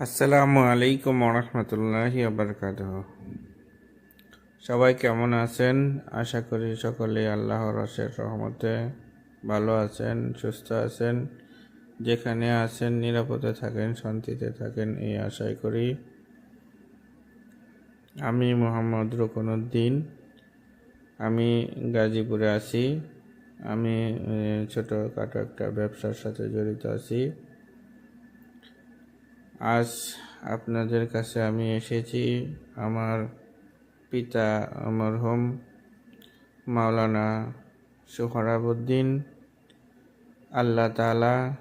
আসসালামু আলাইকুম রহমতুল্লাহি আবরকাত সবাই কেমন আছেন? আশা করি সকলে আল্লাহর রসের রহমতে ভালো আছেন, সুস্থ আছেন। যেখানে আছেন, নিরাপদে থাকেন, শান্তিতে থাকেন, এই আশাই করি। আমি মোহাম্মদ রকনুদ্দিন। আমি গাজীপুরে আছি। আমি ছোটোখাটো একটা ব্যবসার সাথে জড়িত আছি। আজ আপনাদের কাছে আমি এসেছি আমার পিতা মরহুম মাওলানা সোহরাবুদ্দিন। আল্লাহ তাআলা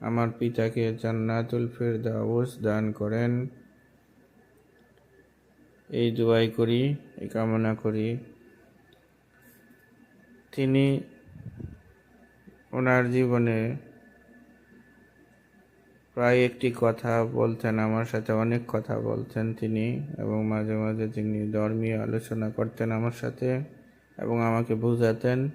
আমার পিতাকে জান্নাতুল ফেরদাউস দান করেন। এই দুয়াই করি, এই কামনা করি। তিনি ওনার জীবনে প্রায় একটি কথা বলতেন, আমার সাথে অনেক কথা বলতেন তিনি এবং মাঝে মাঝে তিনি ধর্মীয় আলোচনা করতেন আমার সাথে এবং আমাকে বুঝাতেন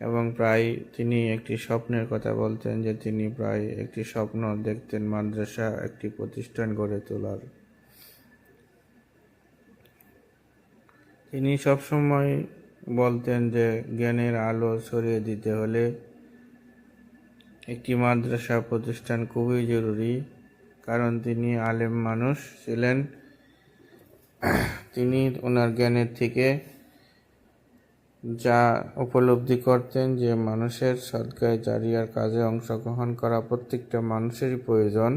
এবং প্রায় তিনি একটি স্বপ্নের কথা বলতেন যে তিনি প্রায় একটি স্বপ্ন দেখতেন মাদ্রাসা একটি প্রতিষ্ঠান গড়ে তোলার। তিনি সবসময় বলতেন যে জ্ঞানের আলো ছড়িয়ে দিতে হলে একটি মাদ্রাসা প্রতিষ্ঠান খুবই জরুরি, কারণ তিনি আলেম মানুষ ছিলেন। তিনি ওনার জ্ঞানের থেকে যা উপলব্ধি করতেন যে মানুষের সদকায় জারিয়ার কাজে অংশগ্রহণ করা প্রত্যেকটা মানুষেরই প্রয়োজন।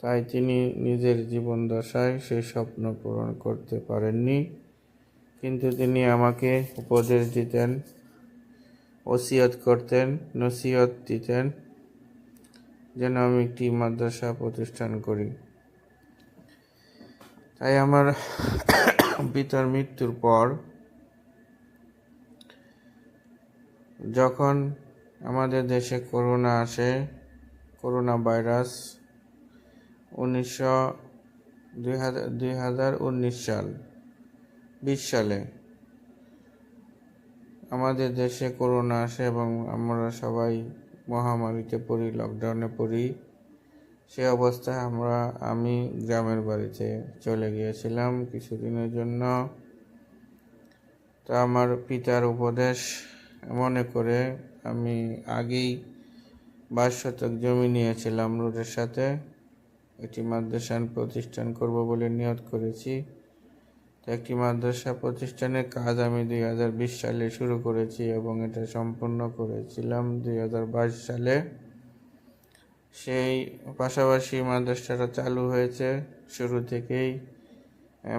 তাই তিনি নিজের জীবন দশায় সেই স্বপ্ন পূরণ করতে পারেননি। কিন্তু তিনি আমাকে উপদেশ দিতেন ওসিয়ত করতেন, নসিহত দিতেন, যেন আমি একটি মাদ্রাসা প্রতিষ্ঠান করি। তাই আমার পিতার মৃত্যুর পর যখন আমাদের দেশে করোনা আসে, করোনা ভাইরাস, উনিশশো, দুই হাজার উনিশ সাল, বিশ সালে আমাদের দেশে করোনা আসে এবং আমরা সবাই মহামারীতে পড়ি লকডাউনে পড়ি। সে অবস্থায় আমরা, আমি গ্রামের বাড়িতে চলে গিয়েছিলাম কিছুদিনের জন্য। তো আমার পিতার উপদেশ মনে করে আমি আগেই বাইশ শতক জমি নিয়েছিলাম রোডের সাথে। একটি মাদ্রাসান প্রতিষ্ঠান করব বলে নিয়ত করেছি। একটি মাদ্রাসা প্রতিষ্ঠানের কাজ আমি দুই হাজার বিশ সালে শুরু করেছি এবং এটা সম্পূর্ণ করেছিলাম দুই হাজার বাইশ সালে। সেই পাশাপাশি মাদ্রাসাটা চালু হয়েছে শুরু থেকেই।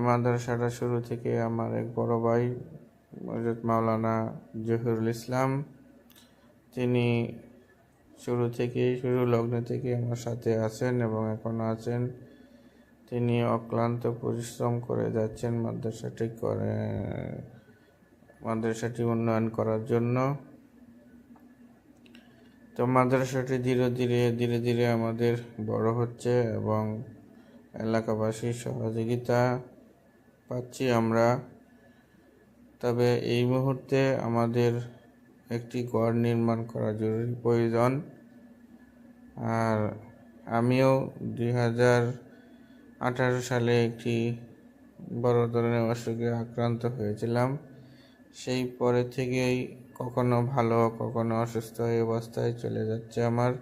মাদ্রাসাটা শুরু থেকে আমার এক বড় ভাই মাওলানা জহিরুল ইসলাম, তিনি শুরু থেকেই, শুরু লগ্ন থেকে আমার সাথে আছেন এবং এখনও আছেন। তিনি অক্লান্ত পরিশ্রম করে যাচ্ছেন মাদ্রাসাটি করে মাদ্রাসাটি উন্নয়ন করার জন্য। তো মাদ্রাসাটি ধীরে ধীরে ধীরে ধীরে আমাদের বড় হচ্ছে এবং এলাকাবাসীর সহযোগিতা পাচ্ছি আমরা। তবে এই মুহূর্তে আমাদের একটি ঘর নির্মাণ করা জরুরি প্রয়োজন। আর আমিও দুই হাজার আঠারো সালে একটি বড় ধরনের অসুখে আক্রান্ত হয়েছিলাম। সেই পরে থেকেই কখনো ভালো, কখনো অসুস্থ এই অবস্থায় চলে যাচ্ছে আমার।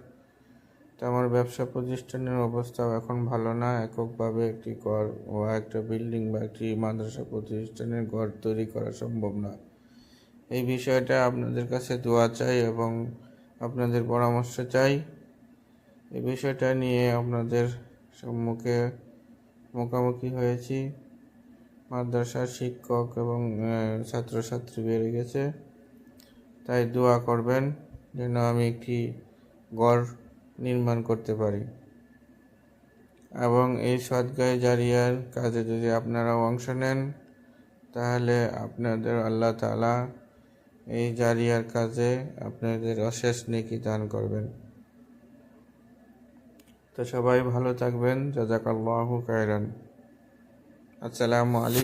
তো আমার ব্যবসা প্রতিষ্ঠানের অবস্থাও এখন ভালো না। এককভাবে একটি ঘর বা একটা বিল্ডিং বা একটি মাদ্রাসা প্রতিষ্ঠানের ঘর তৈরি করা সম্ভব না। এই বিষয়টা আপনাদের কাছে দোয়া চাই এবং আপনাদের পরামর্শ চাই। এই বিষয়টা নিয়ে আপনাদের সম্মুখে মুখোমুখি হয়েছি। মাদ্রাসার শিক্ষক এবং ছাত্রছাত্রী বেড়ে গেছে। তাই দোয়া করবেন যেন আমি একটি গড় নির্মাণ করতে পারি। এবং এই সদগায় জারিয়ার কাজে যদি আপনারা অংশ নেন, তাহলে আপনাদের আল্লাহ তাআলা এই জারিয়ার কাজে আপনাদের অশেষ নেকি দান করবেন। তো সবাই ভালো থাকবেন। জাজাকাল্লাহু খায়রান। আসসালামু আলাইকুম।